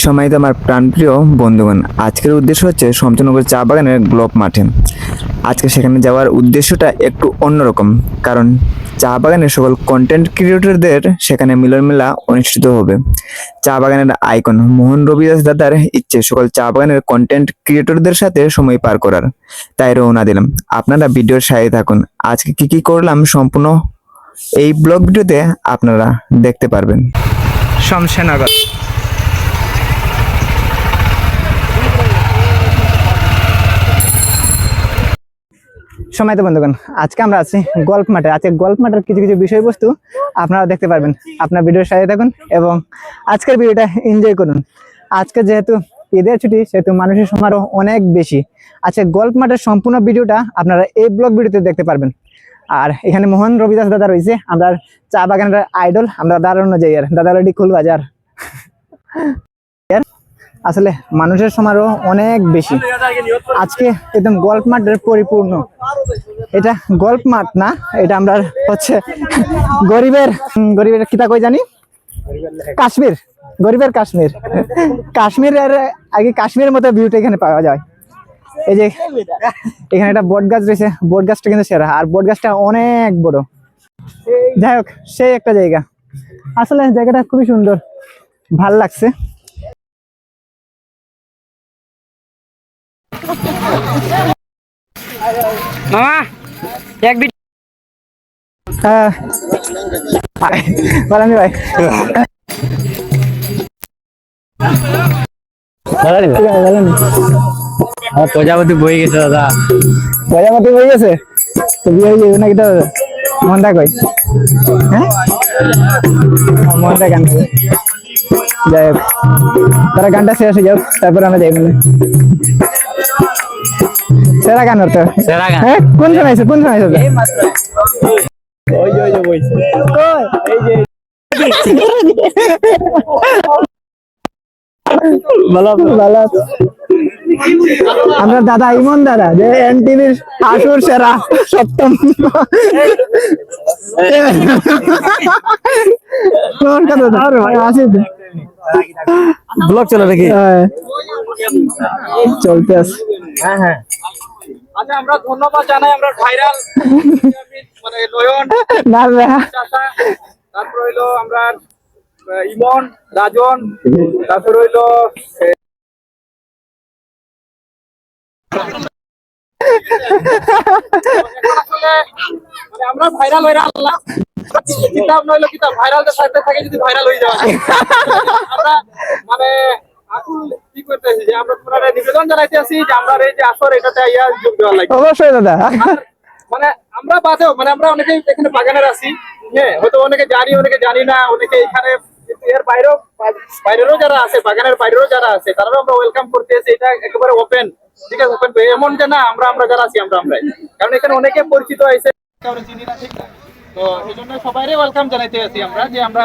সম্মানিত আমার প্রাণপ্রিয় বন্ধুগণ, আজকের উদ্দেশ্য হচ্ছে সমচনগর চা বাগানের গ্লোব মাঠে। আজকে সেখানে যাওয়ার উদ্দেশ্যটা একটু অন্যরকম, কারণ চা বাগানের সকল কন্টেন্ট ক্রিয়েটরদের সেখানে মিলন মেলা অনুষ্ঠিত হবে। চা বাগানের আইকন মোহন রবিদাস দাদার ইচ্ছে, সকল চা বাগানের কন্টেন্ট ক্রিয়েটরদের সাথে সময় পার করার। তাই রওনা দিলাম। আপনারা ভিডিওর সাথে থাকুন। আজকে কি কি করলাম সম্পূর্ণ এই ব্লগ ভিডিওতে আপনারা দেখতে পারবেন। শমশেরনগর সময় তো বন্ধুগণ, আজকে আমরা আছি গল্প মাঠে। আজকে গল্প মাঠের কিছু কিছু বিষয়বস্তু আপনারা দেখতে পারবেন। আপনার ভিডিওর সাথে থাকুন এবং আজকের ভিডিওটা এনজয় করুন। আজকে যেহেতু ঈদের ছুটি, সেহেতু মানুষের সমারোহ অনেক বেশি। আজকে গল্প মাঠের সম্পূর্ণ ভিডিওটা আপনারা এই ব্লগ ভিডিওতে দেখতে পারবেন। আর এখানে মোহন রবিদাস দাদা রয়েছে আমরা চা বাগানের আইডল আমরা দাঁড়ানো যাই আর। দাদা রেডি কুল বাজার। আসলে মানুষের সমারোহ অনেক বেশি। আজকে একদম গল্প মাঠের পরিপূর্ণ। এটা গল্প মাঠ না, এটা আমরা হচ্ছে গরিবের গরিবের কিতা কই জানি? কাশ্মীর, গরিবের কাশ্মীর। কাশ্মীরের, আগে কাশ্মীরের মতো ভিউটা এখানে পাওয়া যায়। এই যে, এখানে একটা বট গাছ রয়েছে, বট গাছটা কিন্তু সেরা, আর বট গাছটা অনেক বড়। যাই হোক, সেই একটা জায়গা। আসলে জায়গাটা খুবই সুন্দর, ভালো লাগছে। মামা এক বিট হ্যাঁ। ভাই। প্রজাপতি বই গেছে দাদা। প্রজাপতি হয়ে গেছে? তো বিয়ে হয়ে যাবে নাকি তো? মনটা কই হ্যাঁ? মনটা গান যাই হোক। তারা গানটা শেষ হয়ে যাও তারপর আমরা যাই বলে সেরা গান তো। সেরা গান। হ্যাঁ? কোন আছে কোন সময় ওই যে ওই যে বইছে ভালো ভালো আমরা দাদা ইমন দাদা যে এনটিভির আসুর সেরা সপ্তম। তো? ব্লগ চলে নাকি? হ্যাঁ। চলতে আছে। হ্যাঁ হ্যাঁ। আচ্ছা আমরা ধন্যবাদ জানাই আমরা ভাইরাল মানে নয়ন তারপর হইল আমরা ইমন রাজন তারপর হইল মানে আমরা ভাইরাল হয়ে আল্লাহ কিতাব নইলো কিতাব ভাইরাল সাথে থাকে যদি ভাইরাল হয়ে যাওয়া আমরা মানে আকুল কি করতেছি যে আমরা তোমার নিবেদন জানাইতে আছি যে আমরা এই যে আসর এটাতে আইয়া যোগ দেওয়ার লাগে। অবশ্যই দাদা। মানে আমরা বাদেও মানে আমরা অনেকেই এখানে বাগানের আছি হ্যাঁ হয়তো অনেকে জানি অনেকে জানি না অনেকে এখানে এর বাইরেও বাইরেরও যারা আছে বাগানের বাইরেও যারা আছে তারাও আমরা ওয়েলকাম করতে এসে এটা একেবারে ওপেন ঠিক আছে ওপেন এমন যে না আমরা আমরা যারা আছি আমরা আমরাই। কারণ এখানে অনেকে পরিচিত হয়েছে কাউরে চিনি না ঠিক না? তো এই জন্য সবাই ওয়েলকাম জানাইতে আছি আমরা যে আমরা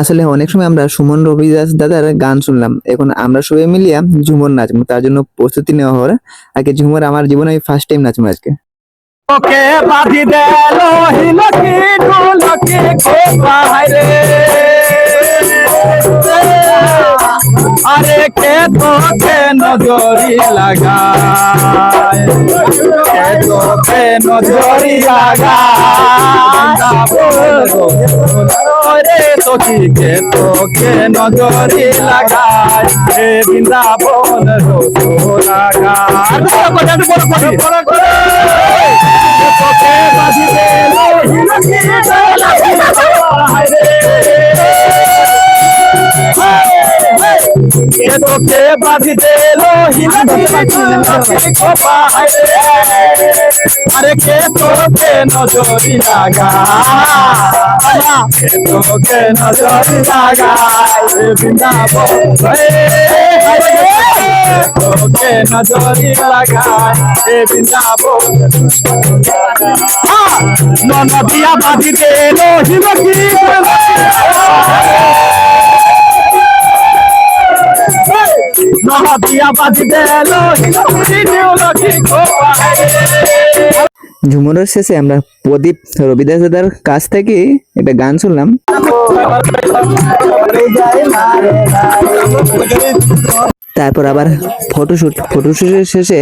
আসলে অনেক সময় আমরা সুমন রবিদাস দাদার গান শুনলাম। এখন আমরা সবাই মিলিয়া ঝুমর নাচবো, তার জন্য প্রস্তুতি নেওয়া হওয়ার আগে ঝুমর আমার জীবনে ফার্স্ট টাইম নাচবো আজকে। ওকে বাঁধি দেল হিলকি ঢুলকি কো পাহাড়ে আরে কে তোকে নজরি লাগায় কে তোকে নজরি লাগায় রে তোকে কে তোকে নজরি লাগায় হে বৃন্দাবন রোদ লাগায় কে তোকে বাঁধিবে লোহিনী আরে কে তোকে নজরি লাগা তোকে নজরি লাগা বৃন্দাবন তোকে নজরি লাগা বৃন্দাবন নদিয়া বাঁধিতে লোহিনী নদিয়া বাঁধিতে লোহিনী ঝুমুরের শেষে আমরা প্রদীপ রবিদাস দাদার কাছ থেকে একটা গান শুনলাম। তারপর আবার ফটোশুট ফটোশুটের শেষে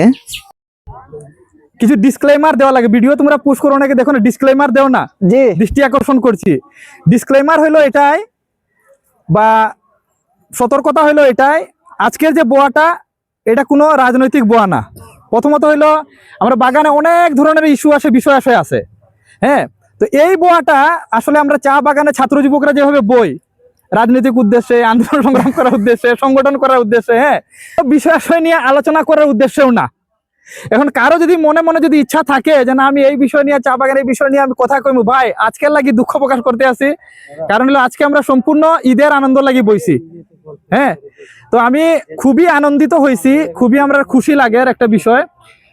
কিছু ডিসক্লেমার দেওয়া লাগে। ভিডিও তোমরা পোস্ট করো নাকি দেখো না ডিসক্লেমার দেও না। জি। দৃষ্টি আকর্ষণ করছি। ডিসক্লেমার হলো এটাই বা সতর্কতা হলো এটাই আজকের যে বোয়াটা এটা কোনো রাজনৈতিক বোয়া না। প্রথমত হইল আমরা বাগানে অনেক ধরনের ইস্যু আসে বিষয় আসে আছে হ্যাঁ? তো এই বোয়াটা আসলে আমরা চা বাগানে ছাত্র যুবকরা যেভাবে বই রাজনৈতিক উদ্দেশ্যে আন্দোলন সংগ্রাম করার উদ্দেশ্যে সংগঠন করার উদ্দেশ্যে হ্যাঁ? বিষয় নিয়ে আলোচনা করার উদ্দেশ্যেও না। এখন কারও যদি মনে মনে যদি ইচ্ছা থাকে যে না আমি এই বিষয় নিয়ে চা বাগানের বিষয় নিয়ে আমি কথা কইমু ভাই আজকের লাগি দুঃখ প্রকাশ করতে আছি কারণ হলো আজকে আমরা সম্পূর্ণ ঈদের আনন্দ লাগি বইছি হ্যাঁ? তো আমি খুবই আনন্দিত হয়েছি খুবই আমরা খুশি লাগে আর একটা বিষয়।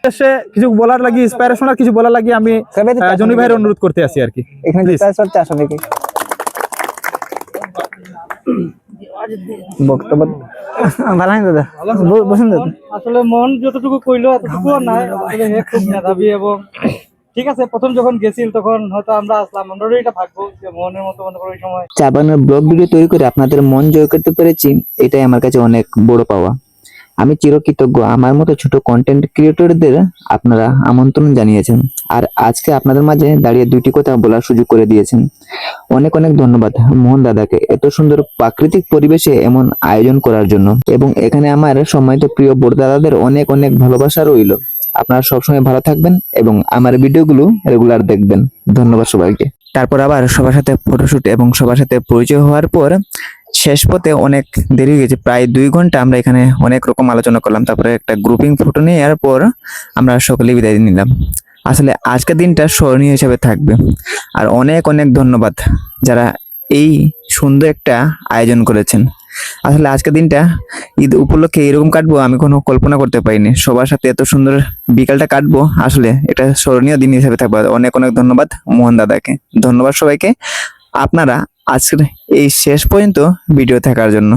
সে কিছু বলার লাগি ইন্সপাইরেশনাল কিছু বলার লাগি আমি জনি ভাইয়ের অনুরোধ করতে আসি আর কি এখানে Please. চাষ হচ্ছে আসলে কি বক্তব্য ভালো হয় দাদা? বসুন দাদা। আসলে মন যতটুকু কইলো এতটুকু নাই আসলে হে খুব মেধাবী এবং ঠিক আছে প্রথম যখন গেছিল তখন হয়তো আমরা আসলাম আমরাও এটা ভাগ্য যে মনের মতো মনে করো ওই সময়। চা ব্লগ ভিডিও তৈরি করে আপনাদের মন জয় করতে পেরেছি এটাই আমার কাছে অনেক বড় পাওয়া। আমি চিরকৃতজ্ঞ। আমার মতো ছোট কন্টেন্ট ক্রিয়েটরদের আপনারা আমন্ত্রণ জানিয়েছেন। আর আজকে আপনাদের মাঝে দাঁড়িয়ে দুইটি কথা বলার সুযোগ করে দিয়েছেন। অনেক অনেক ধন্যবাদ মোহন দাদাকে এত সুন্দর প্রাকৃতিক পরিবেশে এমন আয়োজন করার জন্য। এবং এখানে আমার সম্মানিত প্রিয় বড় দাদাদের অনেক অনেক ভালোবাসা রইল। আপনারা সবসময় ভালো থাকবেন এবং আমার ভিডিওগুলো রেগুলার দেখবেন। ধন্যবাদ সবাইকে। তারপর আবার সবার সাথে ফটোশুট এবং সবার সাথে পরিচয় হওয়ার পর শেষ পথে অনেক দেরি হয়ে গেছে। প্রায় দুই ঘণ্টা আমরা এখানে অনেক রকম আলোচনা করলাম। তারপরে একটা গ্রুপিং ফটো নেওয়ার পর আমরা সকলে বিদায় নিলাম। আসলে আজকের দিনটা স্মরণীয় হিসাবে থাকবে। আর অনেক অনেক ধন্যবাদ যারা এই সুন্দর একটা আয়োজন করেছেন। আসলে আজকের দিনটা ঈদ উপলক্ষে এরকম কাটবো আমি কোনো কল্পনা করতে পারিনি। সবার সাথে এত সুন্দর বিকালটা কাটবো আসলে এটা স্মরণীয় দিন হিসেবে থাকবে। অনেক অনেক ধন্যবাদ মোহন দাদাকে। ধন্যবাদ সবাইকে। আপনারা আজকের এই শেষ পর্যন্ত ভিডিও থাকার জন্য।